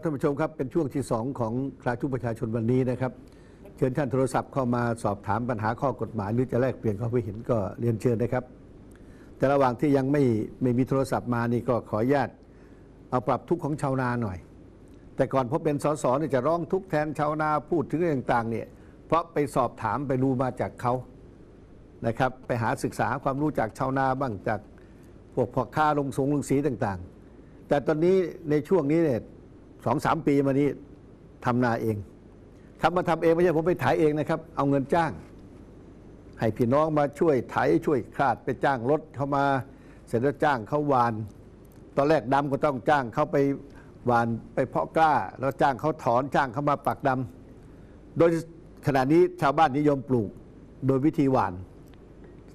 ท่านผู้ชมครับเป็นช่วงที่สองของคลาชุประชาชนวันนี้นะครับ เชิญท่านโทรศัพท์เข้ามาสอบถามปัญหาข้อกฎหมาย หรือจะแลกเปลี่ยนความคิดเห็นก็เรียนเชิญนะครับ แต่ระหว่างที่ยังไม่ไม่มีโทรศัพท์มานี่ก็ขออนุญาตเอาปรับทุกข์ของชาวนาหน่อย แต่ก่อนพอเป็นสสเนี่ยจะร้องทุกข์แทนชาวนาพูดถึงเรื่องต่างๆเนี่ยเพราะไปสอบถามไปรู้มาจากเขานะครับ ไปหาศึกษาความรู้จากชาวนาบ้างจากพวกพ่อค้าลงสงลงสีต่างๆ แต่ตอนนี้ในช่วงนี้เนี่ย สองสามปีมานี้ทำนาเองทำมาทำเองไม่ใช่ผมไปถ่ายเองนะครับ เอาเงินจ้าง ให้พี่น้องมาช่วยไถช่วยคลาดไปจ้างรถเข้ามา เสร็จแล้วจ้างเขาวาน ตอนแรกดำก็ต้องจ้างเขาไปวานไปเพาะกล้า แล้วจ้างเขาถอนจ้างเขามาปักดำโดยขณะนี้ชาวบ้านนิยมปลูกโดยวิธีหวาน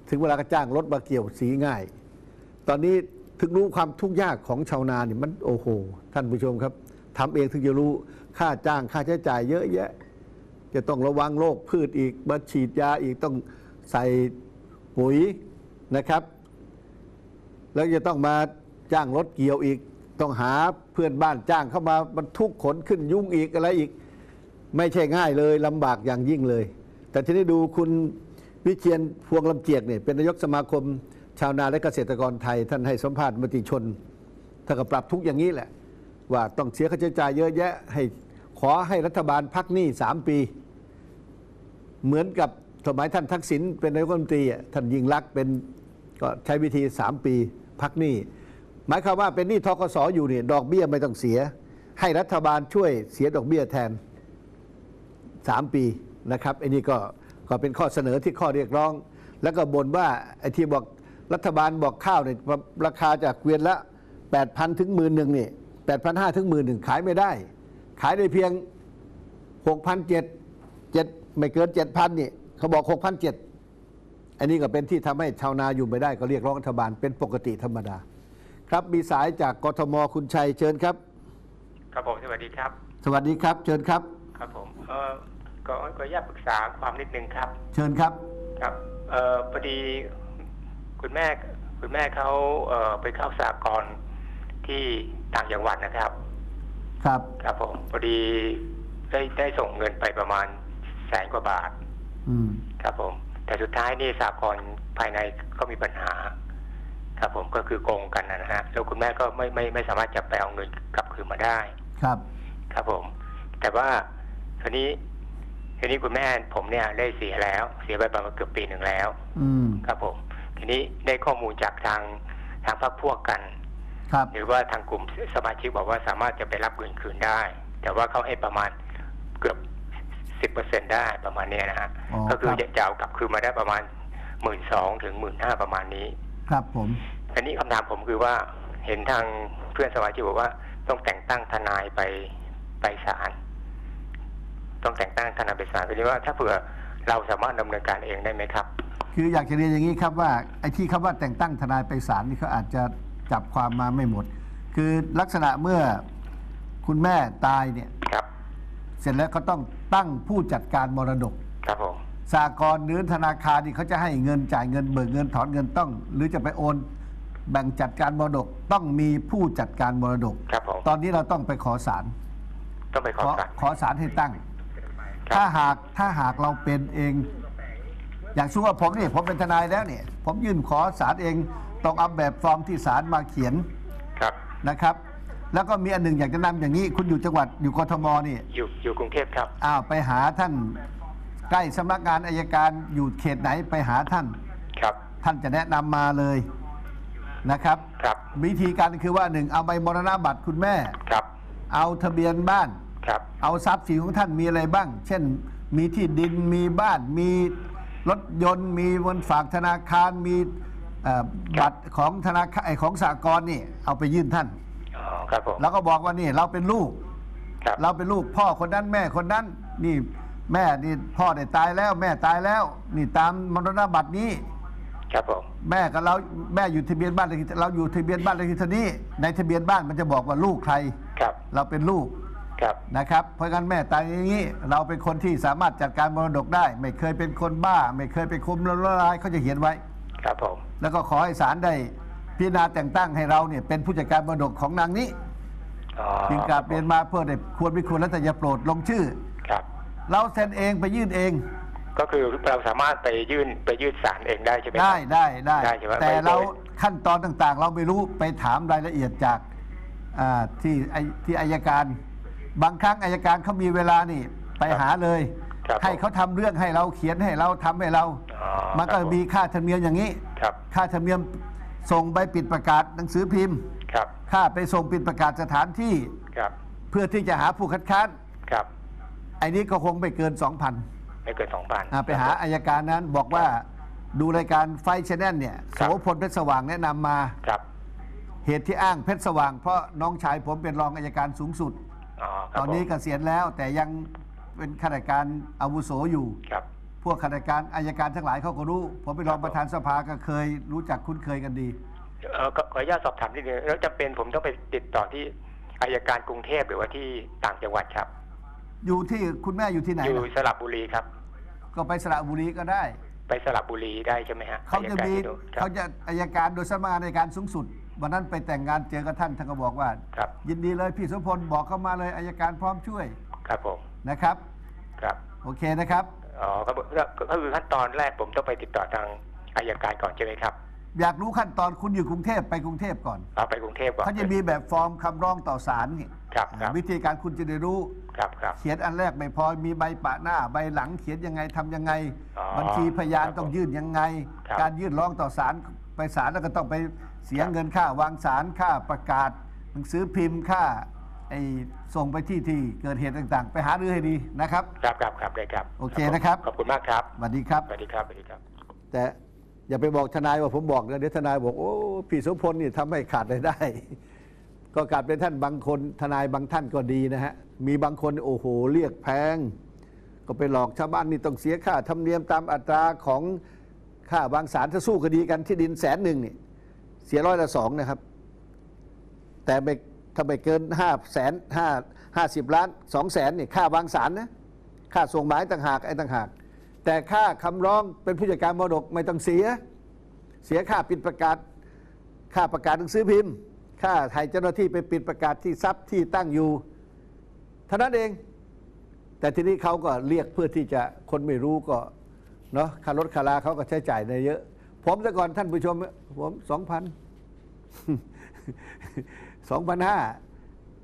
ถึงเวลาก็จ้างรถมาเกี่ยวสีง่าย ตอนนี้ถึงรู้ความทุกข์ยากของชาวนาเนี่ยมันโอ้โห ท่านผู้ชมครับ ทำเองถึงจะรู้ค่าจ้างค่าใช้จ่ายเยอะแยะ จะต้องระวังโรคพืชอีกมาฉีดยาอีกต้องใส่ปุ๋ยนะครับ แล้วจะต้องมาจ้างรถเกี่ยวอีก ต้องหาเพื่อนบ้านจ้างเข้ามาบรรทุกขนขึ้นยุ่งอีกอะไรอีก ไม่ใช่ง่ายเลยลำบากอย่างยิ่งเลย แต่ที่นี้ดูคุณวิเชียนพวงลำเจียกเนี่ยเป็นนายกสมาคม ชาวนาและเกษตรกรไทย ท่านให้สัมภาษณ์มติชนท่านก็ปรับทุกอย่างนี้แหละ ว่าต้องเสียค่าใช้จ่ายเยอะแยะ ให้ขอให้รัฐบาลพักหนี้สามปี เหมือนกับสมัยท่านทักษิณเป็นนายกรัฐมนตรีท่านยิ่งรักเป็นก็ใช้วิธี3ปีพักหนี้หมายความว่าเป็นหนี้ทกสอยู่เนี่ยดอกเบี้ยไม่ต้องเสีย ให้รัฐบาลช่วยเสียดอกเบี้ยแทน3ปีนะครับไอ้นี่ก็ก็เป็นข้อเสนอที่ข้อเรียกร้อง แล้วก็บ่นว่าไอ้ที่บอกรัฐบาลบอกข้าวเนี่ยราคาจากเกวียนละ 8,000 ถึงหมื่นหนึ่งนี่ 8,500 ถึงหมื่นหนึ่งขายไม่ได้ ขายได้เพียง 6,700เจ็ดไม่เกิน 7,000นี่เขาบอก 6,700 อันนี้ก็เป็นที่ทำให้ชาวนาอยู่ไม่ได้ก็เรียกร้องรัฐบาลเป็นปกติธรรมดา ครับมีสายจากกทมคุณชัยเชิญครับ ครับผมสวัสดีครับ สวัสดีครับ เชิญครับ ครับผมเออก็ก็อยากปรึกษาความนิดนึงครับ เชิญครับครับเออพอดีคุณแม่คุณแม่เขาเออไปเข้าสากลที่ ต่างจังหวัดนะครับ ครับครับผมพอดีได้ได้ส่งเงินไปประมาณแสนกว่าบาท อืมครับผม แต่สุดท้ายนี่สากลภายในก็มีปัญหา ครับผมก็คือโกงกันนะฮะแล้วคุณแม่ก็ไม่ไม่ไม่สามารถจะไปเอาเงินกลับคืนมาได้ ครับ ครับผม แต่ว่าทีนี้ทีนี้คุณแม่ผมเนี่ยได้เสียแล้ว เสียไปประมาณเกือบปีหนึ่งแล้ว อืมครับผม ทีนี้ได้ข้อมูลจากทางทางพรรคพวกกันครับ หรือว่าทางกลุ่มสมาชิกบอกว่าสามารถจะไปรับเงินคืนได้ แต่ว่าเขาให้ประมาณเกือบสิบเปอร์เซ็นได้ประมาณเนี้ยนะฮะอ๋อก็คือครับจะจะเอากลับคืนมาได้ประมาณหมื่นสองถึงหมื่นห้าประมาณนี้ ครับผมอันนี้คำถามผมคือว่าเห็นทางเพื่อนสมาชิกบอกว่าต้องแต่งตั้งทนายไปไปศาลต้องแต่งตั้งทนายไปศาลทีนี้ว่าถ้าเผื่อเราสามารถดำเนินการเองได้ไหมครับ คืออยากจะเรียนอย่างนี้ครับว่าไอ้ที่คำว่าแต่งตั้งทนายไปศาลนี่เขาอาจจะ จับความมาไม่หมด คือลักษณะเมื่อคุณแม่ตายเนี่ย ครับ เสร็จแล้วก็ต้องตั้งผู้จัดการมรดกครับผมสากลหรือธนาคารนี่เขาจะให้เงินจ่ายเงินเบิกเงินถอนเงินต้อง หรือจะไปโอน แบ่งจัดการมรดกต้องมีผู้จัดการมรดก ครับผมตอนนี้เราต้องไปขอศาลต้องไปขขออศาล ขอศาลให้ตั้ง ครับ ถ้าหากถ้าหากเราเป็นเอง อย่างชั่วผมนี่ผมเป็นทนายแล้วเนี่ย ผมยื่นขอศาลเอง ต้องเอาแบบฟอร์มที่ศาลมาเขียนครับนะครับ แล้วก็มีอันหนึ่งอยากจะนำอย่างนี้ คุณอยู่จังหวัดอยู่กทมนี่อยู่อยู่กรุงเทพครับอ้าวไปหาท่านใกล้สำนักงานอายการอยู่เขตไหนไปหาท่านครับ ท่านจะแนะนำมาเลยนะครับครับวิธีการคือว่าหนึ่งเอาใบมรณบัตรคุณแม่ครับ เอาทะเบียนบ้านครับเอาทรัพย์สินของท่านมีอะไรบ้าง เช่น มีที่ดินมีบ้านมีรถยนต์ มีเงินฝากธนาคารมี เอ่อบัตรของธนาคารไอ้ของสากลนี่เอาไปยื่นท่าน อ๋อครับผม แล้วก็บอกว่านี่เราเป็นลูก ครับ เราเป็นลูกพ่อคนนั้นแม่คนนั้น นี่แม่นี่พ่อได้ตายแล้วแม่ตายแล้ว นี่ตามมรณบัตรนี้ ครับผม แม่กับเราแม่อยู่ทะเบียนบ้านเลขที่เราอยู่ทะเบียนบ้านเลขที่เท่านี้ ในทะเบียนบ้านมันจะบอกว่าลูกใคร ครับ เราเป็นลูก ครับ นะครับเพราะงั้นแม่ตายอย่างนี้ เราเป็นคนที่สามารถจัดการมรดกได้ ไม่เคยเป็นคนบ้า ไม่เคยเป็นคนละลายเขาจะเขียนไว้ ครับผมแล้วก็ขอให้ศาลได้พิจารณาแต่งตั้งให้เราเนี่ยเป็นผู้จัดการมรดกของนางนี้อ๋อจึงกราบเรียนมาเพื่อได้ควรไม่ควรแล้วแต่อย่าโปรดลงชื่อ ครับ เราเซ็นเองไปยื่นเอง ก็คือเราสามารถไปยื่นไปยื่นศาลเองได้ใช่ไหมครับได้ได้ได้ได้ใช่ไหมแต่ไม่เราโดยขั้นตอนต่างๆ เราไม่รู้ไปถามรายละเอียดจากอ่าที่ไอ้ที่อายการ บางครั้งอายการเขามีเวลานี่ไปหาเลยครับให้เขาทำเรื่องให้เราเขียนให้เราทำให้เราอ๋อ มันก็ครับผมีค่าธรรมเนียมอย่างนี้ ครับ ค่าธรรมเนียมส่งใบปิดประกาศหนังสือพิมพ์ ครับ ค่าไปส่งปิดประกาศสถานที่ ครับ เพื่อที่จะหาผู้คัดค้าน ครับ ไอ้นี้ก็คงไม่เกิน2,000ไม่เกินสองพันอ่าไปหาอายการนั้นบอกว่าดูรายการไฟชแนลเนี่ยคโสรับพลเพชรสว่างแนะนำมาครับเหตุที่อ้างเพชรสว่าง เพราะน้องชายผมเป็นรองอายการสูงสุดอ๋อคตรับอนนี้ผมเกษียณแล้วแต่ยังเป็นข้าราชการอาวุโสอยู่ครับพ วกข้าราชการอายการทั้งหลายเขาก็รู้ ผมเป็นรองครับประธานสภาก็เคยรู้จักคุ้นเคยกันดีเอ่อขอขออนุญาตสอบถามนิดนึงแล้วจำเป็นผมต้องไปติดต่อที่อายการกรุงเทพหรือว่าที่ต่างจังหวัดครับ อยู่ที่คุณแม่อยู่ที่ไหนอยู่ล่ะสระบุรีครับ ก็ไปสระบุรีก็ได้ ไปสระบุรีได้ใช่ไหมฮะเขาจะมีอัยกรที่นู่นครับ เขาจะอายการโดยสำนักงานในการสูงสุดวันนั้นไปแต่งงานเจอกับท่านท่านก็บอกว่า ครับ ยินดีเลยพี่สุพลบอกเข้ามาเลยอายการพร้อมช่วยครับผมนะครับ ครับ โอเคนะครับ อ๋อก็ก็ก็คือขั้นตอนแรกผมต้องไปติดต่อทางอายการก่อนใช่ไหมครับ อยากรู้ขั้นตอนคุณอยู่กรุงเทพไปกรุงเทพก่อนเอาไปกรุงเทพก่อนเขาจะมีแบบฟอร์มคำร้องต่อศาลเนี่ยครับครับวิธีการคุณจะได้รู้ครับครับ เขียนอันแรกไม่พอมีใบปะหน้าใบหลังเขียนยังไงทำยังไง อ๋อบัญชีพยานครับต้องยื่นยังไง ครับ การยื่นร้องต่อศาลไปศาลแล้วก็ต้องไปเสียครับเงินค่าวางศาลค่าประกาศหนังสือพิมพ์ค่า ไอ้ส่งไปที่ที่เกิดเหตุต่างๆ ไปหารือให้ดีนะครับ ครับครับครับได้ครับโอเคนะครับ ขอบคุณมากครับสวัสดีครับ สวัสดีครับสวัสดีครับ แต่อย่าไปบอกทนายว่าผมบอกนะเดี๋ยวทนายบอกโอ้พี่โสพลนี่ทำให้ขาดรายได้ ก็กลารเป็นท่านบางคนทนายบางท่านก็ดีนะฮะมีบางคนโอ้โหเรียกแพง ก็ไปหลอกชาวบ้านนี่ต้องเสียค่าธรรมเนียมตามอัตราของค่าบางสารถ้าสู้คดีกันที่ดินแสนหนึ่งนี่เสียร้อยละสองนะครับ แต่ไม่ ถ้าไม่เกินห้าแสนห้าห้าสิบล้านสองแสนนี่ค่าบางสารนะค่าส่งหมายต่างหากไอ้ต่างหาก แต่ค่าคำร้องเป็นผู้จัดการมรดกไม่ต้องเสีย เสียค่าปิดประกาศ ค่าประกาศหนังสือพิมพ์ ค่าไทยเจ้าหน้าที่ไปปิดประกาศที่ทรัพย์ที่ตั้งอยู่เท่านั้นเอง แต่ทีนี้เขาก็เรียกเพื่อที่จะคนไม่รู้ก็เนาะค่ารถค่าลาเขาก็ใช้จ่ายในเยอะ ผมแต่ก่อนท่านผู้ชมผมสองพัน สองพันห้า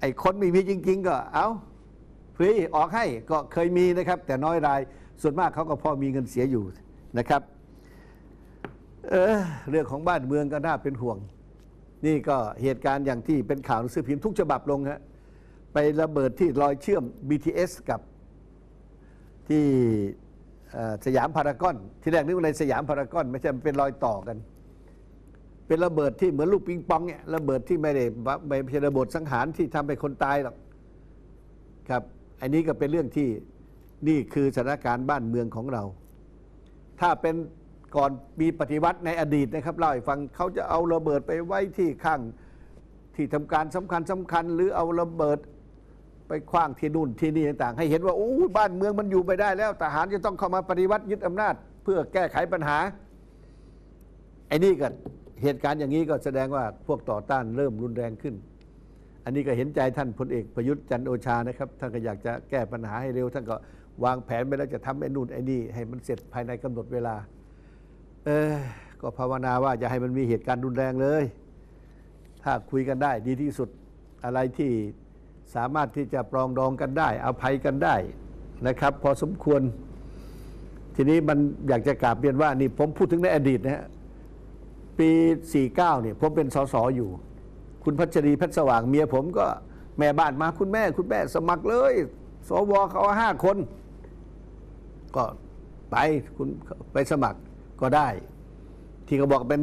ไอ้คนไม่มีจริง ๆ ก็เอาฟรีออกให้ก็เคยมีนะครับ แต่น้อยรายส่วนมากเขาก็พอมีเงินเสียอยู่นะครับเออเรื่องของบ้านเมืองก็น่าเป็นห่วง นี่ก็เหตุการณ์อย่างที่เป็นข่าวหนังสือพิมพ์ทุกฉบับลงฮะไประเบิดที่รอยเชื่อม BTS กับที่สยามพารากอน ที่แรกนึกว่าในสยามพารากอน ไม่ใช่มันเป็นรอยต่อกัน เป็นระเบิดที่เหมือนลูกปิงปองเนี่ยระเบิดที่ไม่ได้ไม่ใช่ระเบิดสังหารที่ทำให้คนตายหรอกครับ อันนี้ก็เป็นเรื่องที่นี่คือสถานการณ์บ้านเมืองของเรา ถ้าเป็นก่อนมีปฏิวัติในอดีตนะครับเล่าให้ฟังเขาจะเอาระเบิดไปไว้ที่ข้างที่ทำการสำคัญสำคัญ หรือเอาระเบิดไปคว้างที่นู่นที่นี่ต่างๆ ให้เห็นว่าโอ้บ้านเมืองมันอยู่ไม่ได้แล้วทหารจะต้องเข้ามาปฏิวัติยึดอำนาจ เพื่อแก้ไขปัญหาไอ้นี่ก็ เหตุการณ์อย่างนี้ก็แสดงว่าพวกต่อต้านเริ่มรุนแรงขึ้น อันนี้ก็เห็นใจท่านพลเอกประยุทธ์จันโอชานะครับ ท่านก็อยากจะแก้ปัญหาให้เร็ว ท่านก็วางแผนไปแล้วจะทำไอ้นู่นไอ้นี่ให้มันเสร็จภายในกำหนดเวลา เออก็ภาวนาว่าอย่าให้มันมีเหตุการณ์รุนแรงเลย ถ้าคุยกันได้ดีที่สุดอะไรที่สามารถที่จะปรองดองกันได้อภัยกันได้นะครับ พอสมควร ทีนี้มันอยากจะกราบเรียนว่านี่ผมพูดถึงในอดีตนะฮะ ปี 49เนี่ยผมเป็นสสอยู่ คุณพัชรีเพชสว่างเมียผมก็แม่บ้านมาคุณแม่ คุณแม่สมัครเลย สวเขาห้าคน ก็ไปคุณไปสมัครก็ได้ ที่เขาบอกเป็น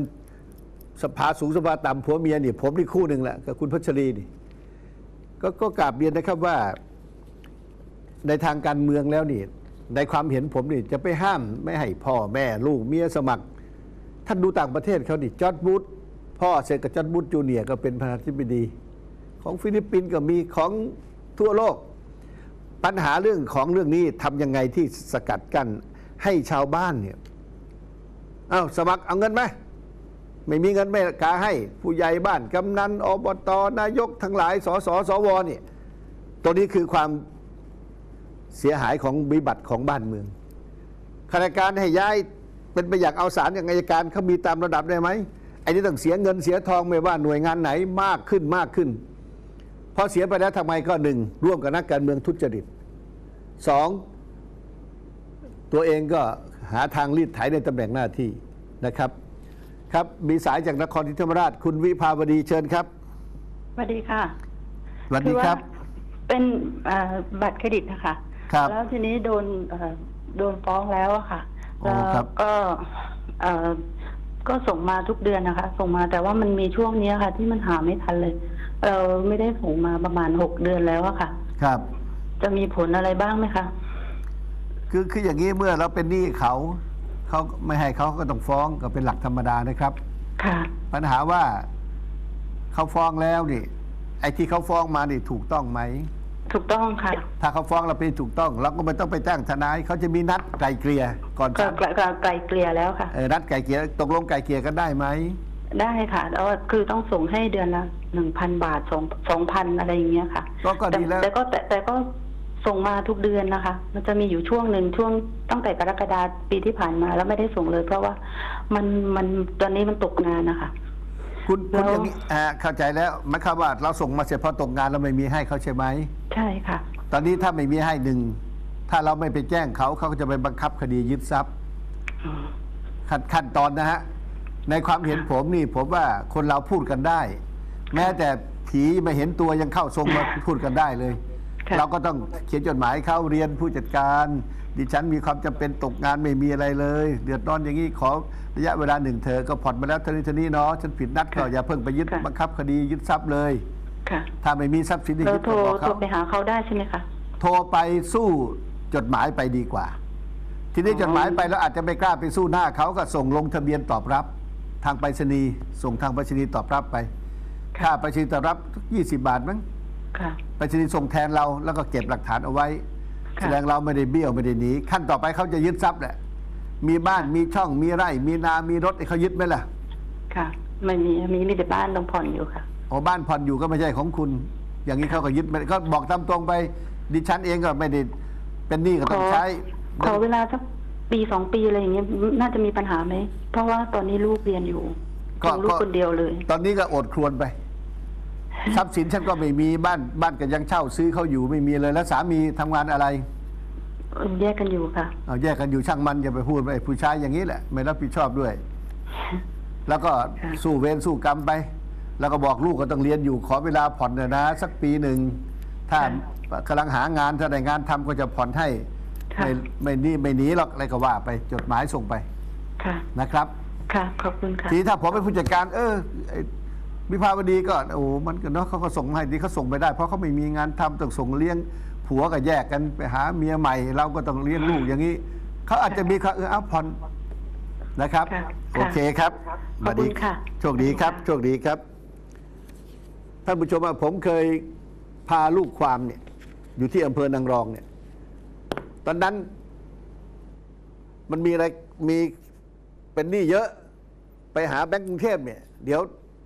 สภาสูงสภาต่ำผัวเมียนี่ผมนี่คู่หนึ่งแหละกับคุณพัชรีนี่ก็ก็กราบเรียนนะครับว่า ในทางการเมืองแล้วนี่ในความเห็นผมนี่จะไปห้ามไม่ให้พ่อแม่ลูกเมียสมัคร ท่านดูต่างประเทศเขาดิจอร์ดบูธพ่อเสร็จกับจอร์ดบูธจูเนียก็เป็นประธานาธิบดี ของฟิลิปปินส์ก็มีของทั่วโลก ปัญหาเรื่องของเรื่องนี้ทำยังไงที่สกัดกั้นให้ชาวบ้านเนี่ยเอาสมัครเอาเงินไหมไม่มีเงินไม่กาให้ ผู้ใหญ่บ้านกำนันอบตนายกทั้งหลายสสสวเนี่ยตัวนี้คือความเสียหายของวิบัติของบ้านเมืองข้าราชการให้ย้าย เป็นไปอยากเอาสารอย่างอายการเขามีตามระดับได้ไหมไอ้นี่ต้องเสียเงินเสียทองไม่ว่าหน่วยงานไหนมากขึ้นมากขึ้นพอเสียไปแล้วทำไมก็หนึ่งร่วมกับนักการเมืองทุจริตสองตัวเองก็หาทางรีดไถในตำแหน่งหน้าที่นะครับ ครับมีสายจากนครศรีธรรมราช คุณวิภาวดีเชิญครับสวัสดีค่ะสวัสดีครับอว่าเป็นเอ่อบัตรเครดิตนะคะครับแล้วทีนี้โดนเอ่อโดนฟ้องแล้วอะค่ะ อ๋อแล้วครับ ก็เอ่อก็ส่งมาทุกเดือนนะคะ ส่งมาแต่ว่ามันมีช่วงเนี้ยค่ะ ที่มันหาไม่ทันเลย เราไม่ได้ส่งมาประมาณหกเดือนแล้วอะค่ะ ครับ จะมีผลอะไรบ้างไหมคะ คือคืออย่างนี้เมื่อเราเป็นหนี้เขาเขาไม่ให้เขาก็ต้องฟ้องก็เป็นหลักธรรมดานะครับ ค่ะ ปัญหาว่าเขาฟ้องแล้วนี่ไอ้ที่เขาฟ้องมานี่ถูกต้องไหม ถูกต้องค่ะเราถ้าเขาฟ้องเราเป็นถูกต้องเราก็ไม่ต้องไปจ้างทนายเขาจะมีนัดไกลเกลี่ยก่อนก็ศาลไกลไกลไกลเกลี่ยแล้วค่ะเออนัดไกลเกลี่ยตกลงไกลเกลี่ยกันได้ไหมได้ค่ะแล้วคือต้องส่งให้เดือนละหนึ่งพันบาทสองสองพันอะไรอย่างเงี้ยค่ะก็ก็ดีแล้วแต่แต่ก็แต่แต่ก็ส่งมาทุกเดือนนะคะ มันจะมีอยู่ช่วงหนึ่งช่วงตั้งแต่กรกฎาปีที่ผ่านมา แล้วไม่ได้ส่งเลย เพราะว่ามันมันตอนนี้มันตกงานนะคะ คุณคุณแล้วอย่างนี้อ่าเข้าใจแล้วหมายความว่าเราส่งมาเสร็จพอตกงานเราไม่มีให้เขาใช่ไหม ใช่ค่ะ ตอนนี้ถ้าไม่มีให้หนึ่ง ถ้าเราไม่ไปแจ้งเขาเขาก็จะไปบังคับคดียึดทรัพย์อืมขั้นขั้นตอนนะฮะ ในความเห็นผมนี่ผมว่าคนเราพูดกันได้ แม้แต่ผีไม่เห็นตัวยังเข้าทรงมาพูดกันได้เลย ค่ะ เราก็ต้องเขียนจดหมายเข้าเรียนผู้จัดการ ดิฉันมีความจำเป็นตกงานไม่มีอะไรเลย เดือดร้อนอย่างนี้ขอระยะเวลาหนึ่งเธอก็ผ่อนมาแล้วเท่านี้เท่านี้เนาะฉันผิดนัดก็อย่าเพิ่งไปยึดบังคับคดียึดทรัพย์เลยค่ะถ้าไม่มีทรัพย์สินที่เรายึดโทรก็บอกโทรเขาไปหาเขาได้ใช่ไหมคะโทรไปสู้จดหมายไปดีกว่า ทีนี้อ๋อจดหมายไปแล้วอาจจะไม่กล้าไปสู้หน้าเขาก็ส่งลงทะเบียนตอบรับ ทางไปรษณีย์ส่งทางไปรษณีย์ตอบรับไปค่าไปรษณีย์ตอบรับ 20 บาทมั้งค่ะไปรษณีย์ส่งแทนเราแล้วก็เก็บหลักฐานเอาไว้ค่ะ แสดงเราไม่ได้เบี้ยวไม่ได้หนีขั้นต่อไปเขาจะยึดทรัพย์แหละมีบ้านมีช่องมีไร่ มีนา มีรถให้เขายึดไหมล่ะ ค่ะ ไม่มีมีมีแต่บ้านต้องผ่อนอยู่ค่ะโอ้บ้านผ่อนอยู่ก็ไม่ใช่ของคุณ อย่างนี้เขาก็ยึดไม่ก็บอกตามตรงไป ดิฉันเองก็ไม่ได้เป็นหนี้ก็ขต้อองใช้ขอเวลาสักปีสองปีอะไรอย่างเงี้ยน่าจะมีปัญหาไหมเพราะว่าตอนนี้ลูกเรียนอยู่ก็ส่งลูกก็คนเดียวเลย ตอนนี้ก็อดครวนไป ทรัพย์สินฉันก็ไม่มีบ้านบ้านก็ยังเช่าซื้อเขาอยู่ไม่มีเลยแล้วสามีทำงานอะไรแยกกันอยู่ค่ะ เอาแยกกันอยู่ช่างมันอย่าไปพูดไปผู้ชายอย่างนี้แหละ ไม่รับผิดชอบด้วย แล้วก็ค่ะสู้เวรสู้กรรมไป แล้วก็บอกลูกก็ต้องเรียนอยู่ขอเวลาผ่อนหน่อยนะ สักปีหนึ่ง ถ้ากำลังหางานถ้าได้งานทำก็จะผ่อนให้ ค่ะ ไม่ไม่หนี่ไม่หนีหรอกอะไรก็ว่าไปจดหมายส่งไปค่ะ นะครับ ค่ะ ขอบคุณค่ะ ทีนี้ถ้าผมเป็นผู้จัดการ เออไอ้ วิภาวดีก็โอ้มันก็เนาะเขาก็ส่งมาให้ดีเขาส่งไปได้ เพราะเขาไม่มีงานทำต้องส่งเลี้ยงผัวก็แยกกันไปหาเมียใหม่ เราก็ต้องเลี้ยงลูกอย่างนี้เขาอาจจะมีเขาเออเอาผ่อนนะครับค่ะโอเคครับขอบคุณค่ะโชคดีครับขอบคุณค่ะโชคดีครับท่านผู้ชมว่าผมเคยพาลูกความเนี่ย อยู่ที่อำเภอนางรองเนี่ย ตอนนั้น มันมีอะไรมีเป็นหนี้เยอะ ไปหาแบงก์กรุงเทพเนี่ย เดี๋ยว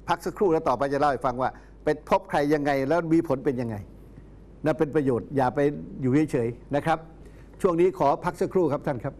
พักสักครู่แล้วต่อไปจะเล่าให้ฟังว่า ไปพบใครยังไงแล้วมีผลเป็นยังไงนะเป็นประโยชน์อย่าไปอยู่เฉยๆนะครับ ช่วงนี้ขอพักสักครู่ครับท่านครับ